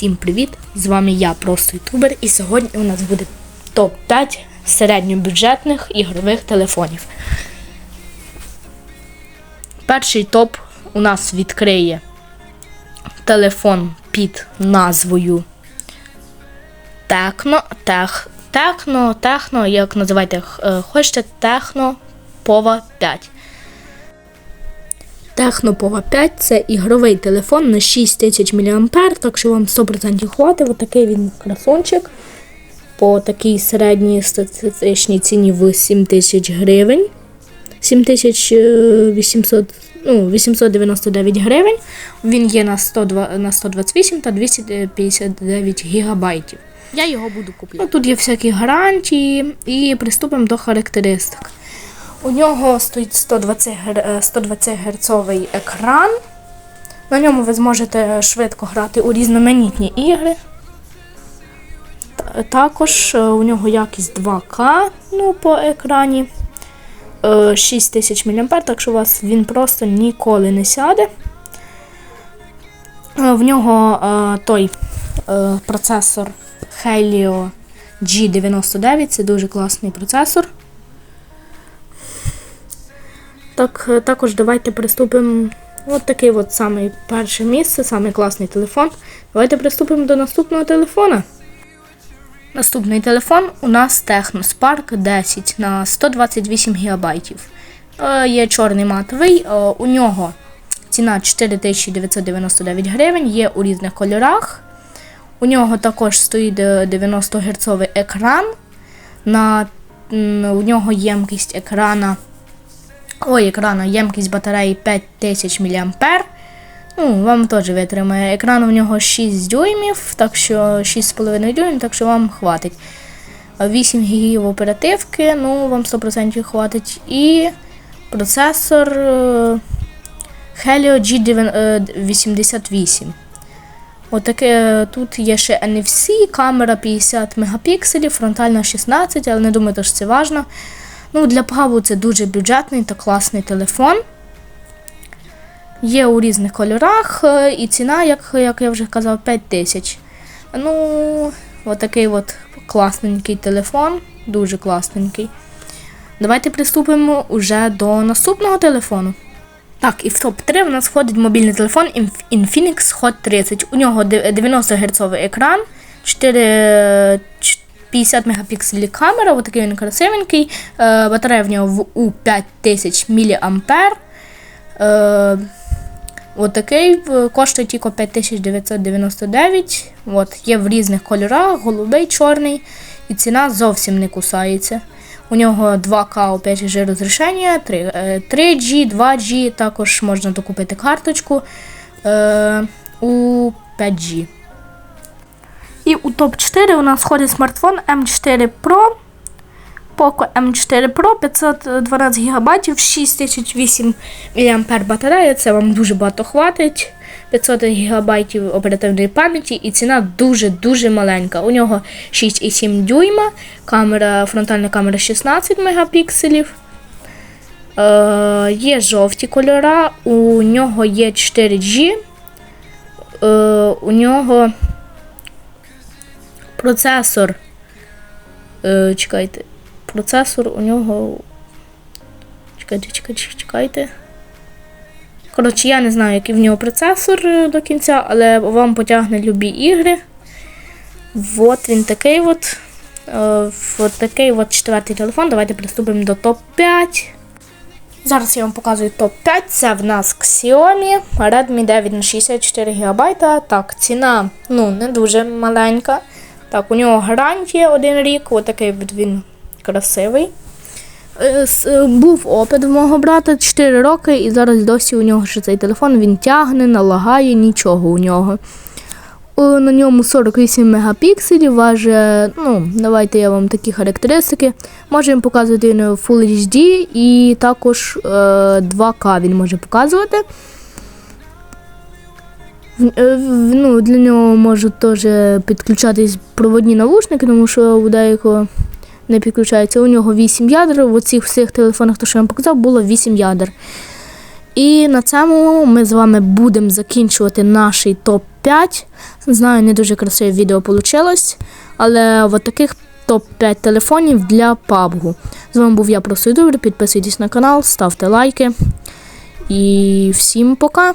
Всім привіт! З вами я, просто ютубер, і сьогодні у нас буде топ-5 середньобюджетних ігрових телефонів. Перший топ у нас відкриє телефон під назвою Техно, тех, Техно, Техно, як називайте е, хочете, Техно Pova 5. Технопова 5 це ігровий телефон на 6000 мА, так що вам 100% хватить. Отакий він красончик. По такій середній статистичній ціні в 7000 гривень. 7800, ну, 899 гривень. Він є на, 102, на 128 та 259 гігабайтів. Я його буду купляти. Ну, тут є всякі гарантії і приступимо до характеристик. У нього стоїть 120 гер- 120 герцовий екран. На ньому ви зможете швидко грати у різноманітні ігри. Також е, у нього якість 2К ну, по екрані. Е, 6000 мА, так що у вас він просто ніколи не сяде. Е, В нього е, той е, процесор Helio G99, це дуже класний процесор. Так, е, також давайте приступимо. От такий от самий перше місце, самий класний телефон. Давайте приступимо до наступного телефона. Наступний телефон у нас Technospark 10 на 128 ГБ. Е, Є чорний матовий, е, у нього ціна 4999 гривень, є у різних кольорах. У нього також стоїть е, 90 Гц екран. На, у нього ємкість екрана Ой, екрану ємкість батареї 5000 мА. Ну, вам теж витримає. Екран у нього 6 дюймів, так що 6,5 дюймів, так що вам хватить. 8 гігів оперативки, ну, вам 100% хватить. І процесор е, Helio G88. Отаке тут є ще NFC, камера 50 мегапікселів, фронтальна 16, але не думаю, що це важливо. Ну, для пабу це дуже бюджетний та класний телефон. Є у різних кольорах, е, і ціна, як, як я вже казав, 5 тисяч. Ну, отакий от класненький телефон, дуже класненький. Давайте приступимо уже до наступного телефону. Так, і в топ-3 у нас входить мобільний телефон Infinix Hot 30. У нього 90 Гц екран, 4, 50 мегапікселів камера, отакий він красивенький. Е, батарея в нього в- у 5000 мА. Е, отакий коштує тільки 5999. От, є в різних кольорах, голубий, чорний, і ціна зовсім не кусається. У нього 2К опять же розрішення, 3, е, 3G, 2G, також можна докупити карточку е, у 5G. І у топ-4 у нас входить смартфон M4 Pro. Poco M4 Pro 512 ГБ, 6008 мА батарея. Це вам дуже багато хватить. 500 ГБ оперативної пам'яті і ціна дуже-дуже маленька. У нього 6,7 дюйма, камера, фронтальна камера 16 мегапікселів. Е, є жовті кольора, у нього є 4G. Е, у нього процесор. Е, чекайте. Процесор у нього. Чекайте, чекайте, чекайте. Коротше, я не знаю, який в нього процесор е, до кінця, але вам потягне любі ігри. От він такий от. Е, от такий от четвертий телефон. Давайте приступимо до топ-5. Зараз я вам показую топ-5. Це в нас Xiaomi Redmi 9 на 64 ГБ. Так, ціна ну, не дуже маленька. Так, у нього гарантія один рік, отакий от він красивий. Е, е, Був опит в мого брата 4 роки, і зараз досі у нього ще цей телефон він тягне, налагає, нічого у нього. Е, На ньому 48 мегапікселів, важить, ну, давайте я вам такі характеристики. Може він показувати Full HD і також е, 2К він може показувати. Е, Ну, для нього можуть теж підключатись проводні навушники, тому що у деякого не підключається. У нього 8 ядер. В оцих всіх телефонах, то що я вам показав, було 8 ядер. І на цьому ми з вами будемо закінчувати наш топ топ-5. Знаю, не дуже красиве відео вийшло, але от таких топ-5 телефонів для PUBG. З вами був я, Ютубер. Підписуйтесь на канал, ставте лайки. І всім пока!